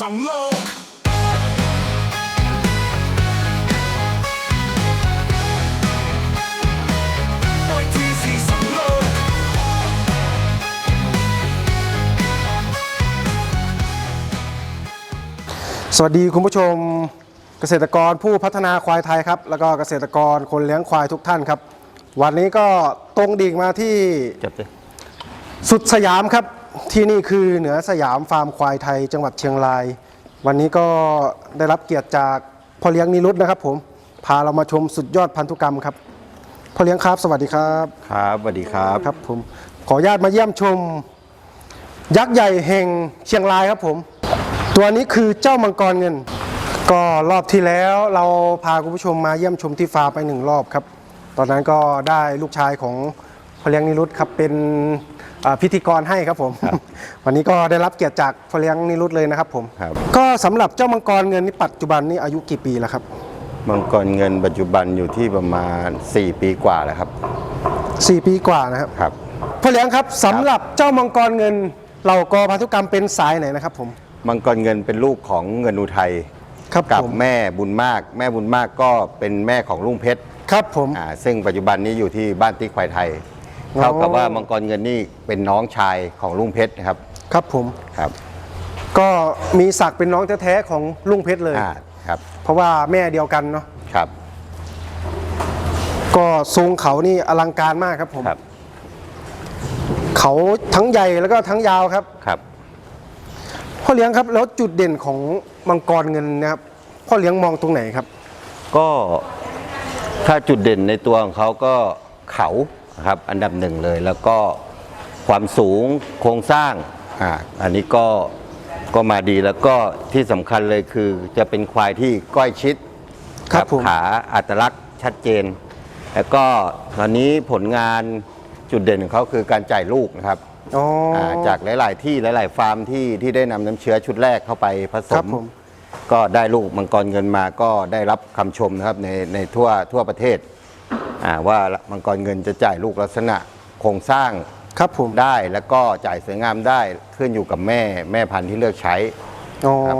สองโลกปล่อยทีซีสองโลกสวัสดีคุณผู้ชมเกษตรกรผู้พัฒนาควายไทยครับ แล้วก็เกษตรกรคนเลี้ยงควายทุกท่านครับ วันนี้ก็ตรงดิ่งมาที่จับสิสุดสยามครับ ที่นี่คือเหนือสยามฟาร์มควายไทยจังหวัดเชียงราย วันนี้ก็ได้รับเกียรติจากพ่อเลี้ยงนิรุตนะครับ ผมพาเรามาชมสุดยอดพันธุกรรมครับพ่อเลี้ยงครับ สวัสดีครับครับสวัสดีครับครับ ผมขออนุญาตมาเยี่ยมชม ยักษ์ใหญ่แห่งเชียงรายครับผม ตัวนี้คือเจ้ามังกรเงิน ก็รอบที่แล้วเราพาคุณผู้ชมมาเยี่ยมชมที่ฟาร์มไปหนึ่งรอบครับ ตอนนั้นก็ได้ลูกชายของพ่อเลี้ยงนิรุตครับเป็นอ่า พิธีกรให้ครับผม วันนี้ก็ได้รับเกียรติจากพ่อเลี้ยงนิรุตเลยนะครับผมครับ ก็สำหรับเจ้ามังกรเงินนี่ปัจจุบันนี่อายุกี่ปีแล้วครับมังกรเงินปัจจุบันอยู่ที่ประมาณ 4 ปีกว่าแล้วครับ สี่ปีกว่านะครับครับ พ่อเลี้ยงครับสำหรับเจ้ามังกรเงินเหล่ากอพันธุกรรมเป็นสายไหนนะครับผมมังกรเงินเป็นลูกของเงินอุทัยครับกับผมแม่บุญมาก แม่บุญมากก็เป็นแม่ของลุงเพชรครับผม อ่าซึ่งปัจจุบันนี้อยู่ที่บ้านติ๊กควายไทยอ๋อ เท่ากับว่ามังกรเงินนี่เป็นน้องชายของลุงเพชรนะครับ ครับผม ครับ ก็มีศักดิ์เป็นน้องแท้ๆของลุงเพชรเลยอ่าครับ เพราะว่าแม่เดียวกันเนาะ ครับ ก็ทรงเขานี่อลังการมากครับผม ครับ เขาทั้งใหญ่แล้วก็ทั้งยาวครับ ครับ พ่อเลี้ยงครับแล้วจุดเด่นของมังกรเงินนะครับพ่อเลี้ยงมองตรงไหนครับ ก็ถ้าจุดเด่นในตัวของเขาก็เขา ครับอันดับหนึ่งเลย แล้วก็ความสูงโครงสร้างอ่าอันนี้ก็ก็มาดีแล้วก็ที่สำคัญเลยคือจะเป็นควายที่ก้อยชิดครับผม ขาอัตลักษณ์ชัดเจน แล้วก็ตอนนี้ผลงานจุดเด่นของเขาคือการจ่ายลูกนะครับ อ๋ออาจากหลาย ๆ ที่หลาย ๆ ฟาร์มที่ที่ได้นำน้ำเชื้อชุดแรกเข้าไปผสครับมผม ก็ได้ลูกมังกรเงินมาก็ได้รับคำชมนะครับในในทั่วทั่วประเทศอ่า ว่ามังกรเงินจะจ่ายลูกลักษณะโครงสร้างครับผมได้แล้วก็จ่ายสวยงามได้ขึ้นอยู่กับแม่แม่พันธุ์ที่เลือกใช้อ๋อครับ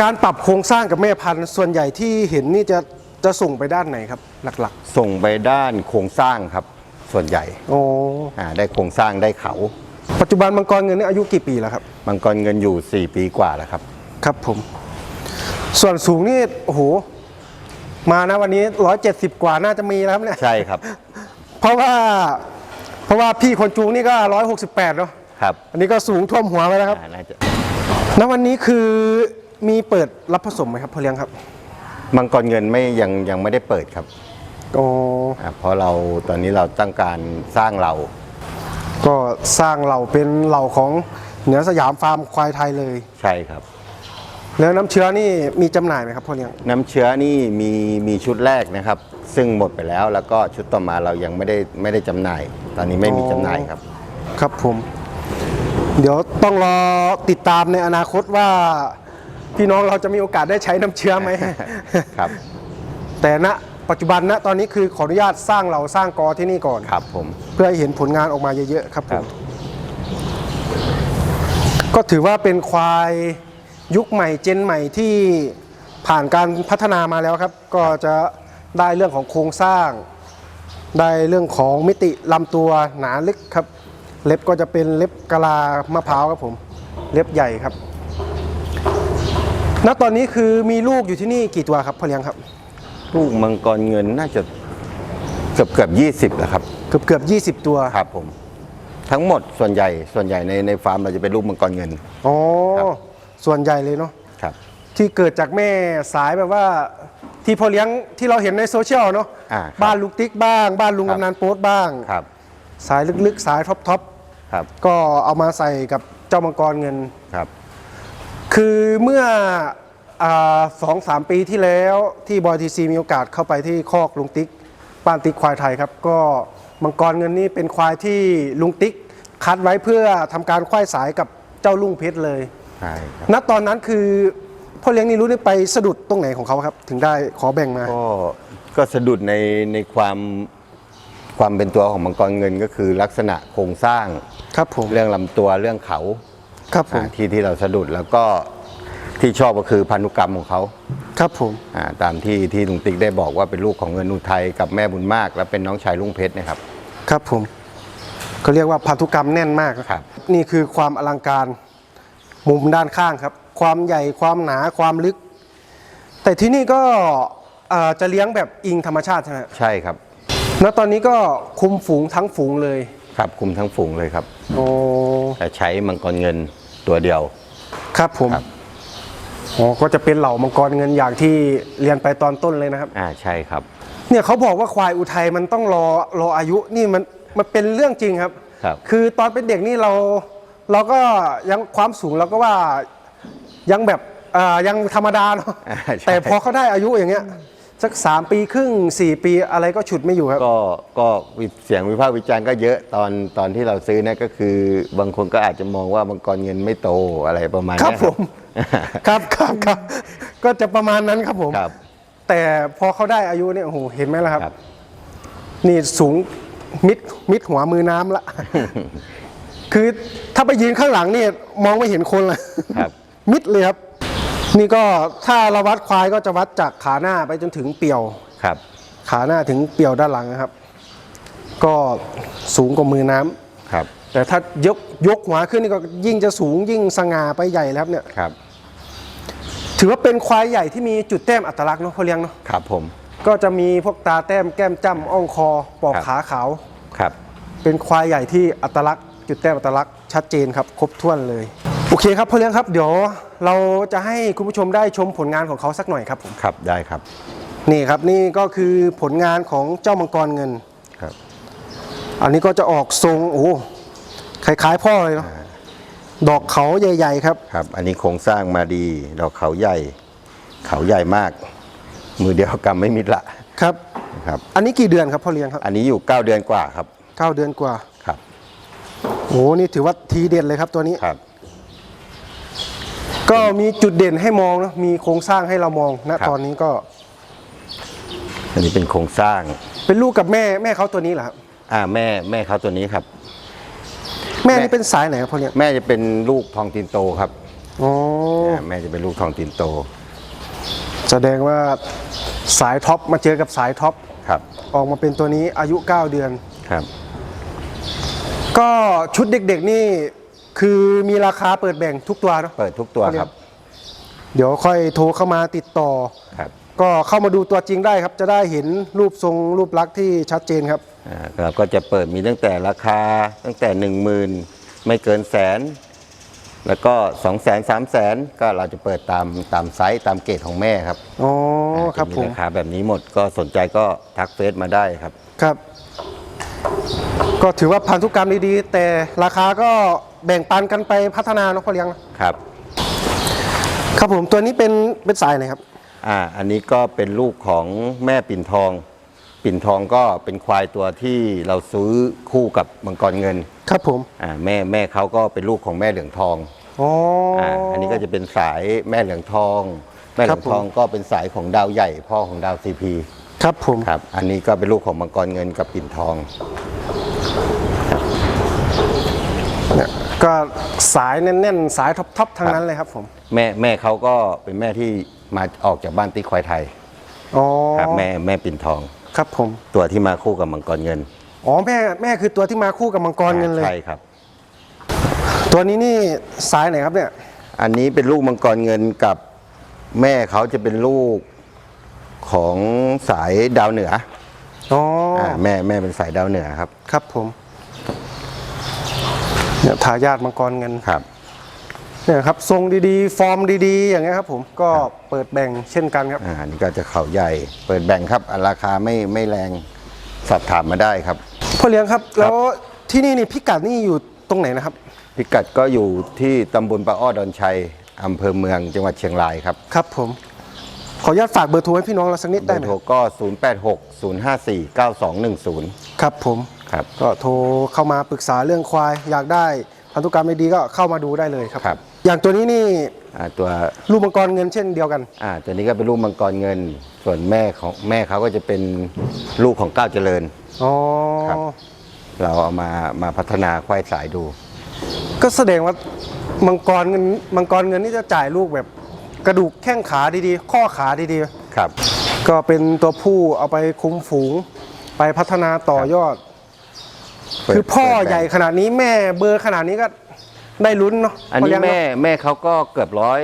การปรับโครงสร้างกับแม่พันธุ์ส่วนใหญ่ที่เห็นนี่จะจะส่งไปด้านไหนครับหลักส่งไปด้านโครงสร้างครับส่วนใหญ่ๆอ๋ออ่าได้โครงสร้างได้เขา ปัจจุบันมังกรเงินนี่อายุกี่ปีแล้วครับมังกรเงินอยู่ 4 ปีกว่าแล้วครับ ครับผม ส่วนสูงนี่โอ้โห มานะวันนี้ 170 กว่าน่าจะมีแล้วครับเนี่ยใช่ครับ เพราะว่า เพราะว่าพี่คนจูงนี่ก็ 168เนาะครับ อันนี้ก็สูงท่วมหัวไปแล้วครับอ่าน่าจะณวันนี้คือมีเปิดรับผสมไหมครับพ่อเลี้ยงครับมังกรเงินไม่ยังยังไม่ได้เปิดครับก็อ่าเพราะเราตอนนี้เราต้องการสร้างเราก็สร้างเหล่าเป็นเหล่าของเหนือสยามฟาร์มควายไทยเลย ใช่ครับ แล้วน้ำเชื้อนี่มีจำหน่ายไหมครับพ่อเลี้ยงน้ำเชื้อนี่มีมีชุดแรกนะครับ ซึ่งหมดไปแล้วแล้วก็ชุดต่อมาเรายังไม่ได้ไม่ได้จำหน่าย ตอนนี้ไม่มีจำหน่ายครับ ครับผม เดี๋ยวต้องรอติดตามในอนาคตว่า พี่น้องเราจะมีโอกาสได้ใช้น้ำเชื้อไหม ครับ แต่ณปัจจุบันณตอนนี้คือขออนุญาตสร้างเราสร้างกอที่นี่ก่อน ครับผม เพื่อให้เห็นผลงานออกมาเยอะๆครับผครัมบ ก็ถือว่าเป็นควาย ยุคใหม่เจนใหม่ที่ผ่านการพัฒนามาแล้วครับ ก็จะได้เรื่องของโครงสร้าง ได้เรื่องของมิติลำตัวหนาลึกครับ เล็บก็จะเป็นเล็บกะลามะพร้าวครับผม เล็บใหญ่ครับ ณตอนนี้คือมีลูกอยู่ที่นี่กี่ตัวครับพ่อเลี้ยงครับ ลูกมังกรเงินน่าจะเกือบเกือบยี่สิบแล้วครับ เกือบเกือบยีตัวครับผม ทั้งหมดส่วนใหญ่ส่วนใหญ่ในในฟาร์มเราจะเป็นลูกมังกรเงิน อ๋อ ครับ ส่วนใหญ่เลยเนาะครับ ที่เกิดจากแม่สายแบบว่าที่พอเลี้ยงที่เราเห็นในโซเชียลเนาะอ่าครับบ้านลุงติ๊กบ้าง บ้านลุงครับ กำนันโป๊ตบ้าง ครับสายลึกๆ สายท็อปครับๆก็เอามาใส่กับเจ้ามังกรเงิน ครับคือเมื่ออาสองสามปีที่แล้วที่บอยทีซีมีโอกาสเข้าไปที่คอกลุงติ๊กบ้านติ๊กควายไทยครับ ก็มังกรเงินนี่เป็นควายที่ลุงติ๊กคัดไว้เพื่อทำการควายสายกับเจ้าลุงเพชรเลย ใช่ครับณตอนนั้นคือพ่อเลี้ยงนี่รู้ได้ไปสะดุดตรงไหนของเขาครับ ถึงได้ขอแบ่งมา ก็ก็สะดุดในในความความเป็นตัวของมังกรเงินก็คือลักษณะโครงสร้างครับผม เรื่องลำตัวเรื่องเขาครับผม อ่าที่ที่เราสะดุดแล้วก็ที่ชอบก็คือพันธุกรรมของเขาครับผม อ่าตามที่ที่ลุงติ๊กได้บอกว่าเป็นลูกของเงินอุทัยกับแม่บุญมาก และเป็นน้องชายลุงเพชรนะครับ ครับผมเขาเรียกว่าพันธุกรรมแน่นมากครับ นี่คือความอลังการ มุมด้านข้างครับ ความใหญ่ความหนาความลึก แต่ที่นี่ก็เอ่อจะเลี้ยงแบบอิงธรรมชาติใช่ไหมใช่ครับ แล้วตอนนี้ก็คุมฝูงทั้งฝูงเลยครับคุมทั้งฝูงเลยครับ โอ้แต่ใช้มังกรเงินตัวเดียว ครับผมครับ อ๋อก็จะเป็นเหล่ามังกรเงินอย่างที่เรียนไปตอนต้นเลยนะครับ อ่าใช่ครับ เนี่ยเขาบอกว่าควายอุทัยมันต้องรอรออายุนี่มันมันเป็นเรื่องจริงครับ ครับ คือตอนเป็นเด็กนี่เรา เราก็ยังความสูงเราก็ว่ายังแบบเอ่อยังธรรมดาเนาะอ่าใช่ แต่พอเขาได้อายุอย่างเงี้ยสักสามปีครึ่งสี่ปีอะไรก็ฉุดไม่อยู่ครับ ก็ก็วิเสียงวิพากษ์วิจารณ์ก็เยอะตอนตอนที่เราซื้อนะก็คือบางคนก็อาจจะมองว่ามังกรเงินไม่โตอะไรประมาณครับเนี้ย ผม ครับครับครับก็จะประมาณนั้นครับผม ครับ แต่พอเขาได้อายุเนี่ยโอ้โหเห็นไหมล่ะครับ ครับ นี่สูงมิดมิดหัวมือน้ำละ คือถ้าไปยืนข้างหลังเนี่ยมองไม่เห็นคนเลยครับ มิดเลยครับ นี่ก็ถ้าเราวัดควายก็จะวัดจากขาหน้าไปจนถึงเปี่ยว ครับ ขาหน้าถึงเปี่ยวด้านหลังนะครับ ก็สูงกว่ามือน้ำครับ แต่ถ้ายกยกหัวขึ้นนี่ก็ยิ่งจะสูงยิ่งสง่าไปใหญ่แล้วครับเนี่ยครับ ถือว่าเป็นควายใหญ่ที่มีจุดแต้มอัตลักษณ์เนาะพ่อเลี้ยงเนาะครับ ผม ก็จะมีพวกตาแต้มแก้มจ้ำอ่องคอปอกครับขาขาวครับ เป็นควายใหญ่ที่อัตลักษณ์ จุดแต้มอัตลักษณ์ชัดเจนครับครบถ้วนเลย โอเคครับพ่อเลี้ยงครับเดี๋ยวเราจะให้คุณผู้ชมได้ชมผลงานของเขาสักหน่อยครับผมครับได้ครับ นี่ครับนี่ก็คือผลงานของเจ้ามังกรเงินครับ อันนี้ก็จะออกทรงโอ้คล้ายๆพ่อเลยเนาะดอกเขาใหญ่ ๆ ครับ ครับ อันนี้โครงสร้างมาดี ดอกเขาใหญ่ เขาใหญ่มาก มือเดียวกำไม่มิดละครับ ครับ อันนี้กี่เดือนครับพ่อเลี้ยงครับ อันนี้อยู่ 9 เดือนกว่าครับเก้าเดือนกว่าครับโอ้นี่ถือว่าทีเด่นเลยครับตัวนี้ ครับ ก็มีจุดเด่นให้มองนะมีโครงสร้างให้เรามองนะครับ ตอนนี้ก็อันนี้เป็นโครงสร้าง เป็นลูกกับแม่แม่เขาตัวนี้เหรอครับอ่าแม่แม่เขาตัวนี้ครับ แม่แม่ นี่เป็นสายไหนครับพ่อเลี้ยงแม่จะเป็นลูกทองตีนโตครับอ๋ออ่าแม่จะเป็นลูกทองตีนโตแสดงว่าสายท็อปมาเจอกับสายท็อปครับ ออกมาเป็นตัวนี้อายุ 9 เดือน ครับ ก็ชุดเด็กๆนี่คือมีราคาเปิดแบ่งทุกตัวเนาะเปิดทุกตัวครับ เดี๋ยวค่อยโทรเข้ามาติดต่อครับ ก็เข้ามาดูตัวจริงได้ครับ จะได้เห็นรูปทรงรูปลักษณ์ที่ชัดเจนครับ อ่าเราก็จะเปิดมีตั้งแต่ราคาตั้งแต่หนึ่งหมื่นไม่เกินแสน แล้วก็สองแสนสามแสนก็เราจะเปิดตามตามไซส์ตามเกรดของแม่ครับอ๋ออ่าครับจะผมราคาแบบนี้หมดก็สนใจก็ทักเฟซมาได้ครับ ครับ ก็ถือว่าพันธุกรรมดีๆ แต่ราคาก็แบ่งปันกันไปพัฒนาเนาะพ่อเลี้ยงนะครับ ครับผมตัวนี้เป็นเป็นสายไหนครับ อ่า อันนี้ก็เป็นลูกของแม่ปิ่นทอง ปิ่นทองก็เป็นควายตัวที่เราซื้อคู่กับมังกรเงิน ครับผม อ่า แม่แม่เขาก็เป็นลูกของแม่เหลืองทองอ๋อออ่า อันนี้ก็จะเป็นสายแม่เหลืองทอง แม่เหลืองทองก็เป็นสายของดาวใหญ่พ่อของดาวซีพี ครับผม ครับ อันนี้ก็เป็นลูกของมังกรเงินกับปิ่นทอง เนี่ยก็ สายแน่นๆ สายท็อปๆทั้งนั้นเลยครับผม แม่แม่เขาก็เป็นแม่ที่มาออกจากบ้านติ๊กควายไทยอ๋อครับแม่แม่ปิ่นทอง ครับผม ตัวที่มาคู่กับมังกรเงินอ๋อแม่แม่คือตัวที่มาคู่กับมังกรเงินเลย ใช่ครับ ตัวนี้นี่สายไหนครับเนี่ย อันนี้เป็นลูกมังกรเงินกับแม่เขาจะเป็นลูกของสายดาวเหนืออ๋ออ อ่าแม่แม่เป็นสายดาวเหนือครับ ครับผม เนี่ยทายาทมังกรเงินครับเนี่ยครับทรงดีๆ ฟอร์มดี ๆ อย่างเงี้ยครับ ผมก็เปิดแบ่งเช่นกันครับอ่าอันนี้ก็จะเขาใหญ่ เปิดแบ่งครับอ่าราคาไม่ไม่แรงสอบถามมาได้ครับ พ่อเลี้ยงครับ แล้วที่นี่นี่พิกัดนี่อยู่ตรงไหนนะครับ พิกัดก็อยู่ที่ตำบลปะอ้อดอนชัยอำเภอเมืองจังหวัดเชียงรายครับครับ ผม ขออนุญาตฝากเบอร์โทรให้พี่น้องเราสักนิดเบได้อไหมร์โทรก็ 086 054 9210 ครับผม ครับก็โทรเข้ามาปรึกษาเรื่องควาย อยากได้พันธุกรรมดีๆก็เข้ามาดูได้เลยครับ ครับอย่างตัวนี้นี่อ่าตัวลูกมังกรเงินเช่นเดียวกัน อ่าตัวนี้ก็เป็นลูกมังกรเงิน ส่วนแม่ของแม่เขาก็จะเป็นลูกของก้าวเจริญ อ๋อ ครับ เราเอามามาพัฒนาควายสายดู ก็แสดงว่ามังกรเงินมังกรเงินนี่จะจ่ายลูกแบบกระดูกแข้งขาดีๆ ข้อขาดีครับ ๆ ก็เป็นตัวผู้เอาไปคุมฝูง ไปพัฒนาต่อยอด คือพ่อใหญ่ขนาดนี้แม่เบอร์ขนาดนี้ก็ได้ลุ้นเนาะอันพ่นี้เลี้ยงเะแม่แม่เขาก็เกือบร้อย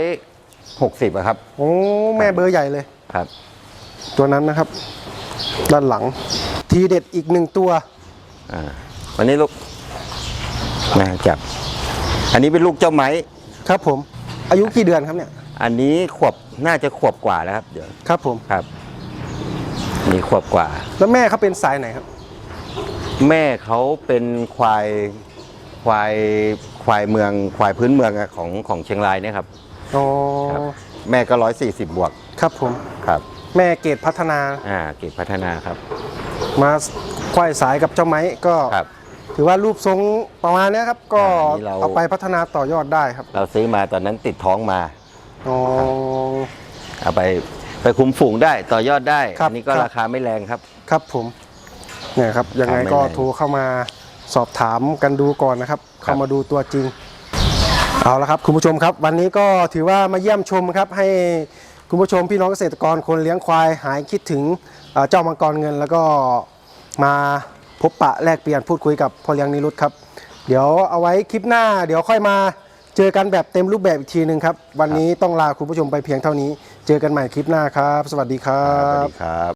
หกสิบอะครับโอ้แม่เบอร์ใหญ่เลยครับ ตัวนั้นนะครับ ด้านหลัง ทีเด็ดอีกหนึ่งตัวอ่าวันนี้ลูกนะจับ อันนี้เป็นลูกเจ้าไม้ครับผม อายุกี่เดือนครับเนี่ย อันนี้ขวบน่าจะขวบกว่าแล้วครับ เดี๋ยวครับผมครับนี่ขวบกว่า แล้วแม่เขาเป็นสายไหนครับ แม่เขาเป็นควายควายควายเมืองควายพื้นเมืองอะของของเชียงรายเนี่ยครับอ๋อครับ แม่ก็ร้อยสี่สิบบวกครับผม ครับแม่เกรดพัฒนาอ่าเก็บพัฒนาครับ มาควายสายกับเจ้าไม้ก็ ครับ ถือว่ารูปทรงประมาณเนี้ยครับ ก็อ่านี่เรา เอาไปพัฒนาต่อยอดได้ครับเราซื้อมาตอนนั้นติดท้องมา อ๋อ เอาไปไปคุมฝูงได้ต่อยอดได้ ครับอันนี้ก็ครับ ราคาไม่แรงครับ ครับผม เนี่ยครับยังไงครับไม่ก็แรงโทรเข้ามาสอบถามกันดูก่อนนะครับ เข้ามาดูตัวจริง เอาละครับคุณผู้ชมครับ วันนี้ก็ถือว่ามาเยี่ยมชมครับ ให้คุณผู้ชมพี่น้องเกษตรกรคนเลี้ยงควายหายคิดถึงเอ่อเจ้ามังกรเงิน แล้วก็มาพบปะแลกเปลี่ยนพูดคุยกับพ่อเลี้ยงนิรุตครับ เดี๋ยวเอาไว้คลิปหน้า เดี๋ยวค่อยมาเจอกันแบบเต็มรูปแบบอีกทีหนึ่งครับ วันนี้ต้องลาคุณผู้ชมไปเพียงเท่านี้ เจอกันใหม่คลิปหน้าครับ สวัสดีครัสวัสบดีครับ